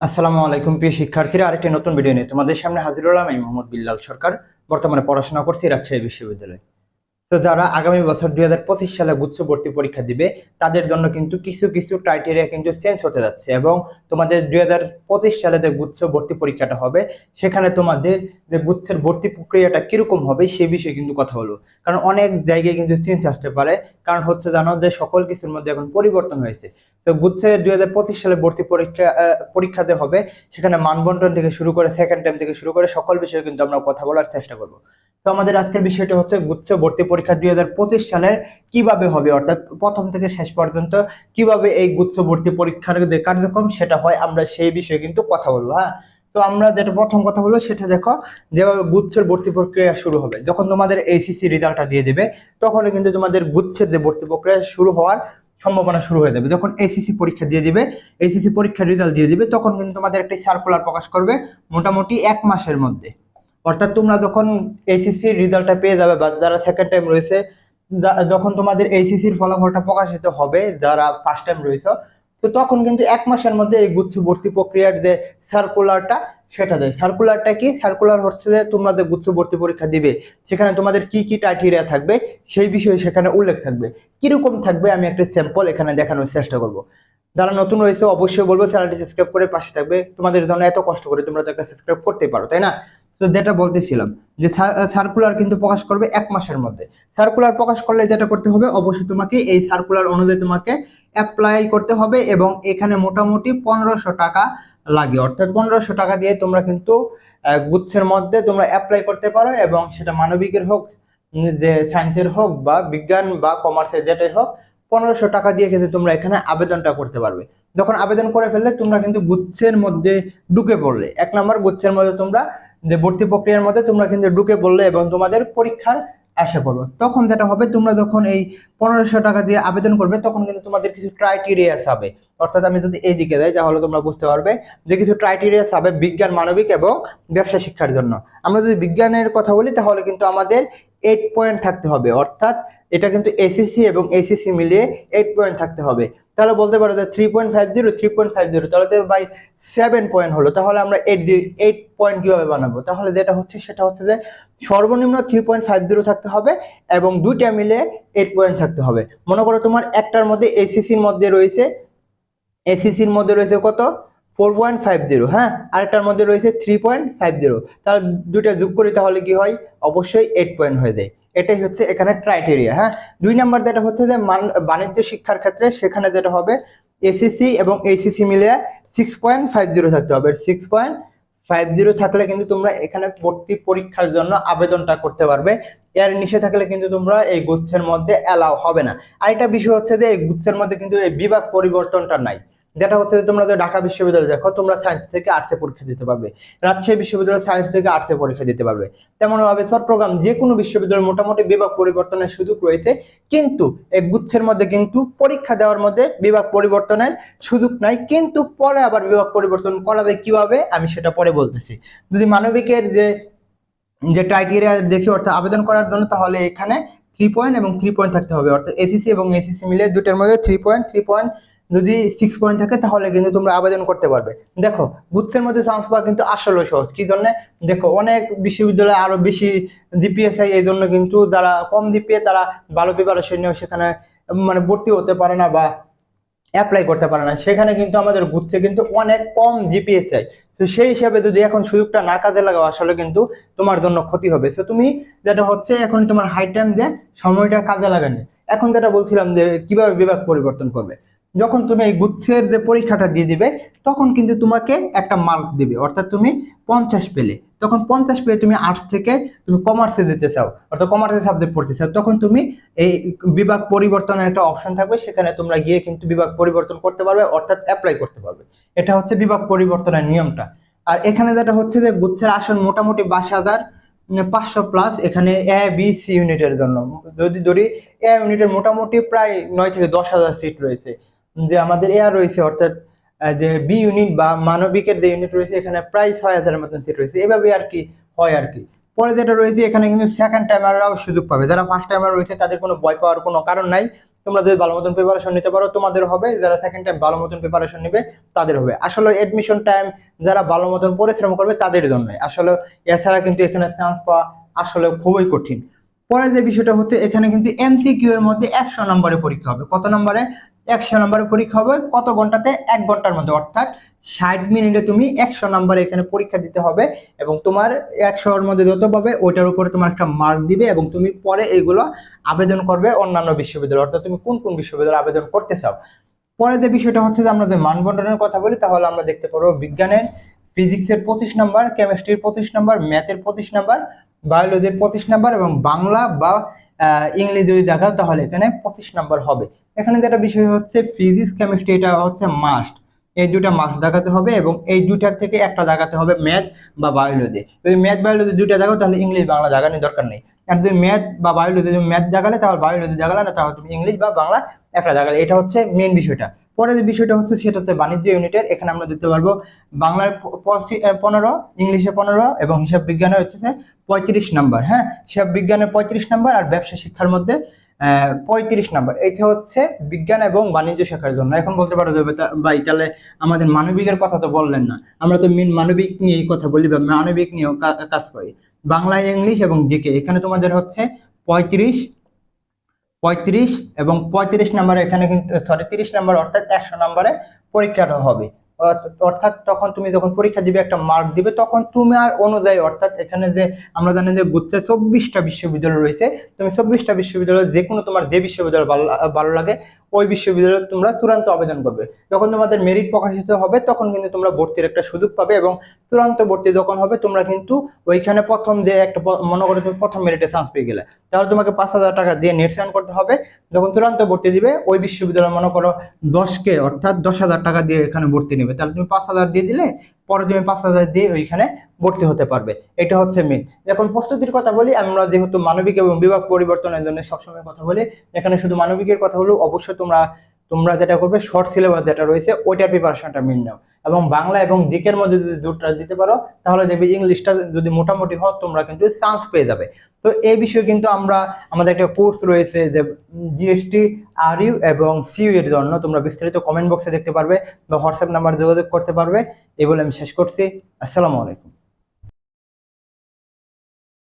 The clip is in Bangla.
আসসালামু আলাইকুম, প্রিয় শিক্ষার্থীরা। আরেকটি নতুন ভিডিও নিয়ে তোমাদের সামনে হাজির হলাম আমি মোহাম্মদ বিল্লাল সরকার। বর্তমানে পড়াশোনা করছি রাজশাহী বিশ্ববিদ্যালয়ে। তো যারা আগামী বছর দুই হাজার পঁচিশ সালে গুচ্ছ ভর্তি পরীক্ষা দিবে, তাদের জন্য কিন্তু কিছু কিছু ক্রাইটেরিয়া কিন্তু চেঞ্জ হতে যাচ্ছে এবং তোমাদের দুই হাজার পঁচিশ সালে যে গুচ্ছ ভর্তি পরীক্ষাটা হবে, সেখানে তোমাদের যে গুচ্ছের ভর্তি প্রক্রিয়াটা কীরকম হবে, সে বিষয়ে কিন্তু কথা বলব। কারণ অনেক জায়গায় কিন্তু চেঞ্জ আসতে পারে। কারণ হচ্ছে জানো যে সকল কিছুর মধ্যে এখন পরিবর্তন হয়েছে। তো গুচ্ছে দুই হাজার পঁচিশ সালে ভর্তি পরীক্ষা পরীক্ষাতে হবে, সেখানে মানবন্টন থেকে শুরু করে সেকেন্ড টাইম থেকে শুরু করে সকল বিষয়ে কিন্তু আমরা কথা বলার চেষ্টা করব। তো আমাদের আজকের বিষয়টা হচ্ছে গুচ্ছ ভর্তি পরীক্ষা দুই হাজার পঁচিশ সালে কীভাবে হবে, অর্থাৎ প্রথম থেকে শেষ পর্যন্ত কীভাবে এই গুচ্ছ ভর্তি পরীক্ষার যে কার্যক্রম সেটা হয়, আমরা সেই বিষয়ে কিন্তু কথা বলব হ্যাঁ? তো আমরা যেটা প্রথম কথা বলব সেটা দেখো, যেভাবে গুচ্ছের ভর্তি প্রক্রিয়া শুরু হবে। যখন তোমাদের এইচএসসি রেজাল্টটা দিয়ে দেবে তখন কিন্তু তোমাদের গুচ্ছের যে ভর্তি প্রক্রিয়া শুরু হওয়ার সম্ভাবনা শুরু হয়ে যাবে। যখন এসিসি পরীক্ষা দিয়ে দিবে এসিসি পরীক্ষার রেজাল্ট দিয়ে দিবে, তখন কিন্তু তোমাদের একটি সার্কুলার প্রকাশ করবে মোটামুটি এক মাসের মধ্যে। অর্থাৎ তোমরা যখন এইচএসসি রেজাল্টটা পেয়ে যাবে বা যারা সেকেন্ড টাইম রয়েছে যখন তোমাদের এইচএসসির ফলাফলটা প্রকাশিত হবে, যারা ফার্স্ট টাইম রয়েছে, তো তখন কিন্তু এক মাসের মধ্যে এই গুচ্ছ ভর্তি প্রক্রিয়ার যে সার্কুলারটা সেটা দেয় সার্কুলারটা কি? সার্কুলার হচ্ছে যে তোমরা যে গুচ্ছ ভর্তি পরীক্ষা দিবে, সেখানে তোমাদের কি কি ক্রাইটেরিয়া থাকবে? সেই বিষয়ে সেখানে উল্লেখ থাকবে। কীরকম থাকবে? আমি একটা স্যাম্পল এখানে দেখানোর চেষ্টা করব। যারা নতুন রয়েছে, অবশ্যই বলব চ্যানেলটি সাবস্ক্রাইব করে পাশে থাকবে। তোমাদের জন্য এত কষ্ট করে তোমরা তো একটা সাবস্ক্রাইব করতে পারো, তাই না? তো যেটা বলতেছিলাম, যে সার্কুলার কিন্তু প্রকাশ করবে এক মাসের মধ্যে। সার্কুলার প্রকাশ করলে যেটা করতে হবে, অবশ্যই তোমাকে এই সার্কুলার অনুযায়ী তোমাকে অ্যাপ্লাই করতে হবে এবং এখানে মোটামুটি পনেরোশো টাকা লাগে। অর্থাৎ পনেরোশো টাকা দিয়ে তোমরা কিন্তু গুচ্ছের মধ্যে তোমরা অ্যাপ্লাই করতে পারো এবং সেটা মানবিকের হোক, যে সায়েন্সের হোক বা বিজ্ঞান বা কমার্সের যেটাই হোক, পনেরোশো টাকা দিয়ে কিন্তু তোমরা এখানে আবেদনটা করতে পারবে। যখন আবেদন করে ফেললে তোমরা কিন্তু গুচ্ছের মধ্যে ঢুকে পড়লে। এক নম্বর, গুচ্ছের মধ্যে তোমরা, যে ভর্তি প্রক্রিয়ার মধ্যে তোমরা কিন্তু ঢুকে পড়লে এবং তোমাদের পরীক্ষার আসে পড়বে। তখন যেটা হবে, তোমরা যখন এই পনেরোশো টাকা দিয়ে আবেদন করবে, তখন কিন্তু তোমাদের কিছু ক্রাইটেরিয়া হবে। অর্থাৎ আমি যদি এই দিকে যাই, তাহলে তোমরা বুঝতে পারবে যে কিছু ক্রাইটেরিয়া হবে বিজ্ঞান, মানবিক এবং ব্যবসা শিক্ষার জন্য। আমরা যদি বিজ্ঞানের কথা বলি, তাহলে কিন্তু আমাদের এইট পয়েন্ট থাকতে হবে। অর্থাৎ এটা কিন্তু এসএসসি এবং এসএসসি মিলিয়ে এইট পয়েন্ট থাকতে হবে। তাহলে বলতে পারো যে three point five zero three point five zero তাহলে তো বাই সেভেন পয়েন্ট হলো। তাহলে আমরা এইট এইট পয়েন্ট কীভাবে বানাবো? তাহলে যেটা হচ্ছে, সেটা হচ্ছে যে সর্বনিম্ন থ্রি পয়েন্ট ফাইভ জিরো থাকতে হবে এবং দুইটা মিলে এইট পয়েন্ট থাকতে হবে। মনে করো তোমার একটার মধ্যে এসিসির মধ্যে রয়েছে এসিসির মধ্যে রয়েছে কত? ফোর পয়েন্ট ফাইভ জিরো হ্যাঁ? আরেকটার মধ্যে রয়েছে থ্রি পয়েন্ট ফাইভ জিরো তাহলে দুইটা যোগ করি তাহলে কি হয়? অবশ্যই এইট পয়েন্ট হয়ে যায়। এটাই হচ্ছে এখানে ক্রাইটেরিয়া হ্যাঁ? দুই নাম্বার যেটা হচ্ছে যে বাণিজ্য শিক্ষার ক্ষেত্রে সেখানে যেটা হবে এসিসি এবং এইসিসি মিলিয়ে সিক্স পয়েন্ট ফাইভ জিরো থাকতে হবে। সিক্স পয়েন্ট ফাইভ জিরো থাকলে কিন্তু তোমরা এখানে ভর্তি পরীক্ষার জন্য আবেদনটা করতে পারবে। এর নিচে থাকলে কিন্তু তোমরা এই গুচ্ছের মধ্যে অ্যালাউ হবে না। আরেকটা বিষয় হচ্ছে যে এই গুচ্ছের মধ্যে কিন্তু এই বিভাগ পরিবর্তনটা নাই। যেটা হচ্ছে তোমরা ঢাকা বিশ্ববিদ্যালয় দেখো, তোমরা সায়েন্স থেকে আর্টসে পরীক্ষা দিতে পারবে। রাজশাহী বিশ্ববিদ্যালয় সায়েন্স থেকে আর্টসে পরীক্ষা দিতে পারবে। তেমন ভাবে চট্টগ্রাম যে কোনো বিশ্ববিদ্যালয়ের মোটামুটি বিভাগ পরিবর্তনের সুযোগ রয়েছে, কিন্তু এই গুচ্ছের মধ্যে কিন্তু পরীক্ষা দেওয়ার মধ্যে বিভাগ পরিবর্তনের সুযোগ নাই, কিন্তু পরে আবার বিভাগ পরিবর্তন করা যায় কীভাবে, আমি সেটা পরে বলতেছি। যদি মানবিকের যে যে ক্রাইটেরিয়া দেখি, অর্থাৎ আবেদন করার জন্য, তাহলে এখানে থ্রি পয়েন্ট এবং থ্রি পয়েন্ট থাকতে হবে। অর্থাৎ এসিসি এবং এসিসি মিলে দুটোর মধ্যে থ্রি পয়েন্ট থ্রি পয়েন্ট যদি সিক্স পয়েন্ট থাকে, তাহলে কিন্তু তোমরা আবেদন করতে পারবে। দেখো গুচ্ছের মধ্যে চান্স পাওয়া কিন্তু আসলে সহজ। কি জন্য? দেখো, অনেক বিশ্ববিদ্যালয়ে আরও বেশি জিপিএস এই জন্য কিন্তু যারা কম জিপিএ তারা ভালো প্রিপারেশন নিয়েও সেখানে মানে ভর্তি হতে পারে না বা অ্যাপ্লাই করতে পারে না। সেখানে কিন্তু আমাদের গুচ্ছে কিন্তু অনেক কম জিপিএ চাই তো সেই হিসাবে যদি এখন সুযোগটা না কাজে লাগাও, আসলে কিন্তু তোমার জন্য ক্ষতি হবে। তো তুমি যেটা হচ্ছে, এখন তোমার হাই টাইম যে সময়টা কাজে লাগানি। এখন যেটা বলছিলাম যে, কীভাবে বিভাগ পরিবর্তন করবে? যখন তুমি এই গুচ্ছের যে পরীক্ষাটা দিয়ে দিবে, তখন কিন্তু তোমাকে একটা মার্ক দিবে। অর্থাৎ তুমি পঞ্চাশ পেলে। তখন পঞ্চাশ পেয়ে তুমি আর্টস থেকে তুমি কমার্সে দিতে চাও, অর্থাৎ কমার্সের সাবজেক্ট পড়তে চাও, তখন তুমি এই বিভাগ পরিবর্তনের একটা অপশন থাকবে। সেখানে তোমরা গিয়ে কিন্তু বিভাগ পরিবর্তন করতে পারবে, অর্থাৎ অ্যাপ্লাই করতে পারবে। এটা হচ্ছে বিভাগ পরিবর্তনের নিয়মটা। আর এখানে যেটা হচ্ছে যে গুচ্ছের আসন মোটামুটি বাইশ হাজার পাঁচশো প্লাস এখানে এ বি সি ইউনিটের জন্য। যদি ধরি এ ইউনিটের মোটামুটি প্রায় নয় থেকে দশ হাজার সিট রয়েছে। যে আমাদের এয়ার রয়েছে, অর্থাৎ যে বি ইউনিট বা মানবিকের যে ইউনিট রয়েছে, এখানে প্রায় ছয় হাজারের মতন সিট রয়েছে। এভাবে আর কি হয় আর কি। পরে যেটা রয়েছে, এখানে কিন্তু সেকেন্ড টাইমাররাও সুযোগ পাবে। যারা ফার্স্ট টাইমার রয়েছে, তাদের কোনো ভয় পাওয়ার কোনো কারণ নাই। তোমরা যদি ভালো মতন প্রিপারেশন নিতে পারো, তোমাদের হবে। যারা সেকেন্ড টাইম ভালো মতন প্রিপারেশন নেবে, তাদের হবে। আসলে এডমিশন টাইম যারা ভালো মতন পরিশ্রম করবে, তাদের জন্য। আসলে এছাড়া কিন্তু এখানে চান্স পাওয়া আসলে খুবই কঠিন। পরের যে বিষয়টা হচ্ছে, এখানে কিন্তু এমসিকিউ এর মধ্যে একশো নম্বরে পরীক্ষা হবে। কত নম্বরে? একশো নম্বরের পরীক্ষা হবে। কত ঘন্টাতে? এক ঘণ্টার মধ্যে, অর্থাৎ ষাট মিনিটে তুমি একশো নম্বরে এখানে পরীক্ষা দিতে হবে এবং তোমার একশোর মধ্যে যত পাবে, ওইটার উপরে তোমার একটা মার্ক দিবে এবং তুমি পরে এইগুলো আবেদন করবে অন্যান্য বিশ্ববিদ্যালয়। অর্থাৎ তুমি কোন কোন বিশ্ববিদ্যালয়ে আবেদন করতে চাও। পরে যে বিষয়টা হচ্ছে যে আমরা যদি মানবন্টনের কথা বলি, তাহলে আমরা দেখতে পারব বিজ্ঞানের, ফিজিক্সের পঁচিশ নাম্বার, কেমিস্ট্রির পঁচিশ নাম্বার, ম্যাথের পঁচিশ নাম্বার, বায়োলজির পঁচিশ নাম্বার এবং বাংলা বা ইংলিশ যদি দেখাও, তাহলে এখানে পঁচিশ নাম্বার হবে। এখানে যেটা বিষয় হচ্ছে ফিজিক্স কেমিস্ট্রি এটা হচ্ছে মাস্ট এই দুটা মাস্ট দেখাতে হবে এবং এই দুটার থেকে একটা দেখাতে হবে ম্যাথ বা বায়োলজি যদি ম্যাথ বায়োলজি দুইটা দেখাও, তাহলে ইংলিশ বাংলা দেখানোর দরকার নেই। আর যদি ম্যাথ বা বায়োলজি তুমি ম্যাথ দেখালে, তাহলে বায়োলজি দেখালে না, তাহলে তুমি ইংলিশ বা বাংলা একটা দেখালে। এটা হচ্ছে মেন বিষয়টা। পরে যে বিষয়টা হচ্ছে, সেটা হচ্ছে বাণিজ্য ইউনিটের এখানে আমরা দিতে পারব, বাংলার পনেরো, ইংলিশে পনেরো এবং হিসাব বিজ্ঞানে হচ্ছে পঁয়ত্রিশ নাম্বার হ্যাঁ? হিসাব বিজ্ঞানে পঁয়ত্রিশ নাম্বার আর ব্যবসা শিক্ষার মধ্যে পঁয়ত্রিশ নাম্বার। এইটা হচ্ছে বিজ্ঞান এবং বাণিজ্য শাখার জন্য। এখন বলতে পারো যে ভাই, তাহলে আমাদের মানবিকের কথা তো বললেন না। আমরা তো মেন মানবিক নিয়ে কথা বলি বা মানবিক নিয়েও কাজ করি। বাংলা, ইংলিশ এবং জিকে এখানে তোমাদের হচ্ছে পঁয়ত্রিশ পঁয়ত্রিশ এবং পঁয়ত্রিশ নাম্বার এখানে কিন্তু সরি তিরিশ নাম্বার অর্থাৎ একশো নাম্বারে পরীক্ষাটা হবে। অর্থাৎ তখন তুমি যখন পরীক্ষা দিবে একটা মার্ক দিবে, তখন তুমি আর অনুযায়ী, অর্থাৎ এখানে যে আমরা জানি যে গুচ্ছে চব্বিশটা বিশ্ববিদ্যালয় রয়েছে, তুমি চব্বিশটা বিশ্ববিদ্যালয় যে কোনো তোমার যে বিশ্ববিদ্যালয় ভালো ভালো লাগে ওই বিশ্ববিদ্যালয়ে তোমরা চূড়ান্ত আবেদন করবে। যখন তোমাদের মেরিট প্রকাশিত হবে, তখন কিন্তু তোমরা ভর্তির একটা সুযোগ পাবে এবং চূড়ান্ত ভর্তি যখন হবে, তোমরা কিন্তু ওইখানে প্রথম যে একটা মনে করো তুমি প্রথম মেরিটে চান্স পেয়ে গেলে। তাহলে তোমাকে পাঁচ হাজার টাকা দিয়ে নেট সাইন করতে হবে। যখন চূড়ান্ত ভর্তি দিবে, ওই বিশ্ববিদ্যালয় মনে করো দশকে অর্থাৎ দশ হাজার টাকা দিয়ে এখানে ভর্তি নেবে। তাহলে তুমি পাঁচ হাজার দিয়ে দিলে, পরে তুমি পাঁচ হাজার দিয়ে ওইখানে ভর্তি হতে পারবে। এটা হচ্ছে মেন এখন প্রস্তুতির কথা বলি, আমরা যেহেতু মানবিক এবং বিভাগ পরিবর্তনের জন্য সবসময় কথা বলি, এখানে শুধু মানবিকের কথা হলেও অবশ্যই তোমরা তোমরা যেটা করবে শর্ট সিলেবাস যেটা রয়েছে, ওইটার প্রিপারেশনটা মেন নাও। এবং বাংলা এবং জিকের মধ্যে যদি দুটা দিতে পারো, তাহলে দেখবে ইংলিশটা যদি মোটামুটি হয়, তোমরা কিন্তু চান্স পেয়ে যাবে। তো এই বিষয়ে কিন্তু আমরা, আমাদের একটা কোর্স রয়েছে যে জিএসটি আর ইউ এবং সিইউ এর জন্য তোমরা বিস্তারিত কমেন্ট বক্সে দেখতে পারবে বা হোয়াটসঅ্যাপ নাম্বার যোগাযোগ করতে পারবে। এই বলে আমি শেষ করছি। আসসালামু আলাইকুম।